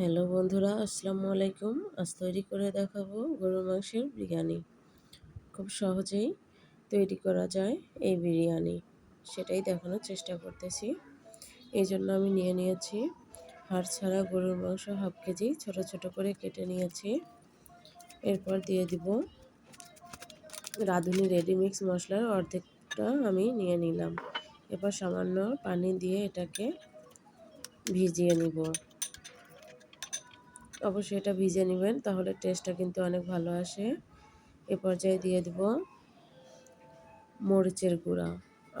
Hello বন্ধুরা, আসসালামু আলাইকুম। আজ তৈরি করে দেখাবো গরুর মাংসের বিরিয়ানি। খুব সহজেই তৈরি করা যায় এই বিরিয়ানি। সেটাই দেখানোর চেষ্টা করতেছি। এই জন্য আমি নিয়ে নিয়েছি হাড় ছাড়া গরুর মাংস হাফ কেজি, ছোট ছোট করে কেটে নিয়েছি। এরপর দিয়ে দিব রাঁধুনি রেডিমিক্স মশলার অর্ধেকটা আমি নিয়ে নিলাম। এরপর সামান্য পানি দিয়ে এটাকে ভিজিয়ে নিব। অবশ্যই এটা ভিজে নেবেন, তাহলে টেস্টটা কিন্তু অনেক ভালো আসে। এ পর্যায়ে দিয়ে দেব মরিচের গুঁড়া।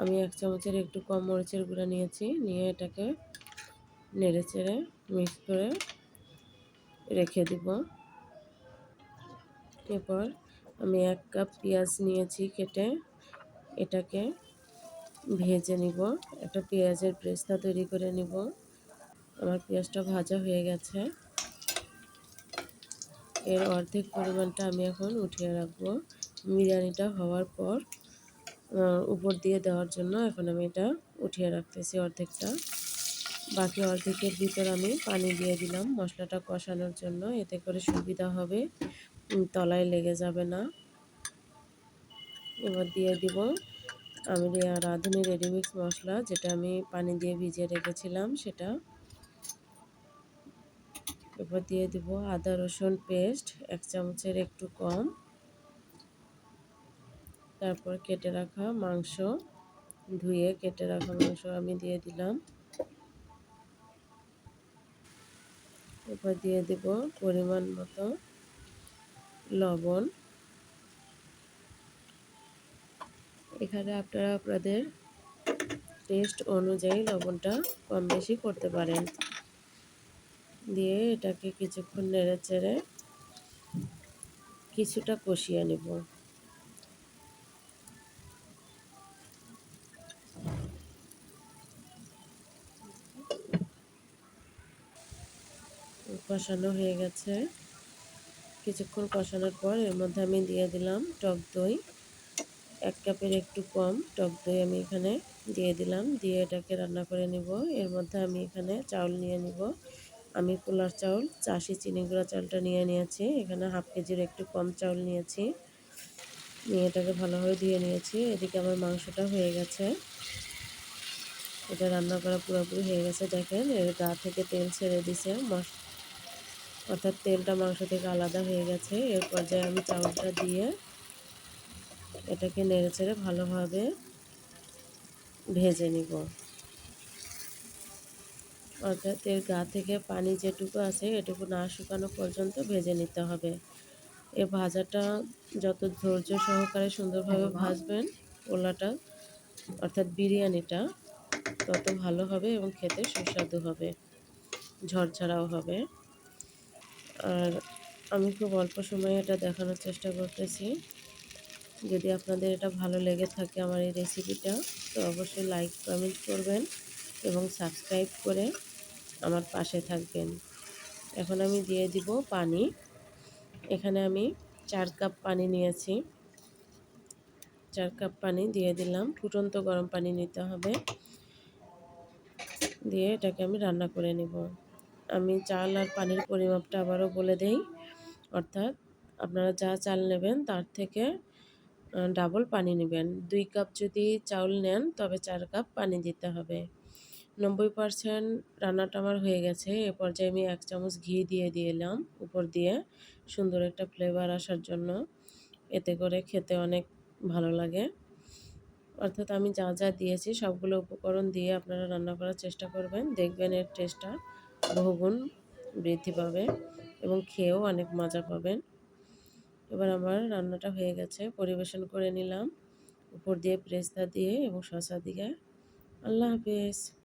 আমি এক চামচের একটু কম মরিচের গুঁড়া নিয়েছি, নিয়ে এটাকে নেড়ে চেড়ে মিক্স করে রেখে দিব। এরপর আমি এক কাপ পেঁয়াজ নিয়েছি কেটে এটাকে ভেজে নিব। একটা পেঁয়াজের প্রেস্তা তৈরি করে নিব। আমার পেঁয়াজটা ভাজা হয়ে গেছে। এর অর্ধেক পরিমাণটা আমি এখন উঠিয়ে রাখব। বিরিয়ানিটা হওয়ার পর উপর দিয়ে দেওয়ার জন্য এখন আমি এটা উঠিয়ে রাখতেছি অর্ধেকটা। বাকি অর্ধেকের ভিতর আমি পানি দিয়ে দিলাম মশলাটা কষানোর জন্য, এতে করে সুবিধা হবে। তলায় লেগে যাবে না। এবার দিয়ে দিব আমি রাঁধুনি রেডিমিক্স মশলা, যেটা আমি পানি দিয়ে ভিজিয়ে রেখেছিলাম সেটা। এরপর দিয়ে দিব আদা, রসুন পেস্ট এক চামচের একটু কম। তারপর কেটে রাখা মাংস, ধুয়ে কেটে রাখা মাংস আমি দিয়ে দিলাম। এরপর দিয়ে দেব পরিমাণ মতো লবণ। এখানে আপনারা আপনাদের টেস্ট অনুযায়ী লবণটা কম বেশি করতে পারেন। দিয়ে এটাকে কিছুক্ষণ নেড়ে চেড়ে কিছুটা কষিয়ে নেব। কষানো হয়ে গেছে। কিছুক্ষণ কষানোর পর এর মধ্যে আমি দিয়ে দিলাম টক দই। এক কাপের একটু কম টক দই আমি এখানে দিয়ে দিলাম। দিয়ে এটাকে রান্না করে নিব। এর মধ্যে আমি এখানে চাউল নিয়ে নিব। আমি পোলার চাউল, চাষি চিনি গুঁড়া চাউলটা নিয়ে নিয়েছি। এখানে হাফ কেজির একটু কম চাউল নিয়েছি। নিয়ে এটাকে ভালোভাবে ধুয়ে নিয়েছি। এদিকে আমার মাংসটা হয়ে গেছে। এটা রান্না করা পুরোপুরি হয়ে গেছে, দেখেন। এর গা থেকে তেল ছেড়ে দিছে। অর্থাৎ তেলটা মাংস থেকে আলাদা হয়ে গেছে। এর পর্যায়ে আমি চাউলটা দিয়ে এটাকে নেড়ে চেড়ে ভালোভাবে ভেজে নিব। অর্থাৎ এর গা থেকে পানি যেটুকু আছে এটুকু না শুকানো পর্যন্ত ভেজে নিতে হবে। এ ভাজাটা যত ধৈর্য সহকারে সুন্দরভাবে ভাজবেন পোলাটা অর্থাৎ বিরিয়ানিটা তত ভালো হবে এবং খেতে সুস্বাদু হবে। ঝরঝরাও হবে। আর আমি খুব অল্প সময়ে এটা দেখানোর চেষ্টা করতেছি। যদি আপনাদের এটা ভালো লেগে থাকে আমার এই রেসিপিটা তো অবশ্যই লাইক কমেন্ট করবেন এবং সাবস্ক্রাইব করে আমার পাশে থাকবেন। এখন আমি দিয়ে দিব পানি। এখানে আমি চার কাপ পানি নিয়েছি। চার কাপ পানি দিয়ে দিলাম। ফুটন্ত গরম পানি নিতে হবে। দিয়ে এটাকে আমি রান্না করে নেব। আমি চাল আর পানির পরিমাপটা আবারও বলে দেই। অর্থাৎ আপনারা যা চাল নেবেন তার থেকে ডাবল পানি নেবেন। দুই কাপ যদি চাউল নেন, তবে চার কাপ পানি দিতে হবে। নব্বই পারসেন্ট রান্নাটা আমার হয়ে গেছে। এ পর্যায়ে আমি এক চামচ ঘি দিয়ে দিলাম উপর দিয়ে, সুন্দর একটা ফ্লেভার আসার জন্য। এতে করে খেতে অনেক ভালো লাগে। অর্থাৎ আমি যা যা দিয়েছি, সবগুলো উপকরণ দিয়ে আপনারা রান্না করার চেষ্টা করবেন। দেখবেন এর টেস্টটা বহুগুণ বৃদ্ধি পাবে এবং খেয়েও অনেক মজা পাবেন। এবার আমার রান্নাটা হয়ে গেছে, পরিবেশন করে নিলাম। উপর দিয়ে প্রেস্তা দিয়ে এবং শসা দিয়ে। আল্লাহ হাফেজ।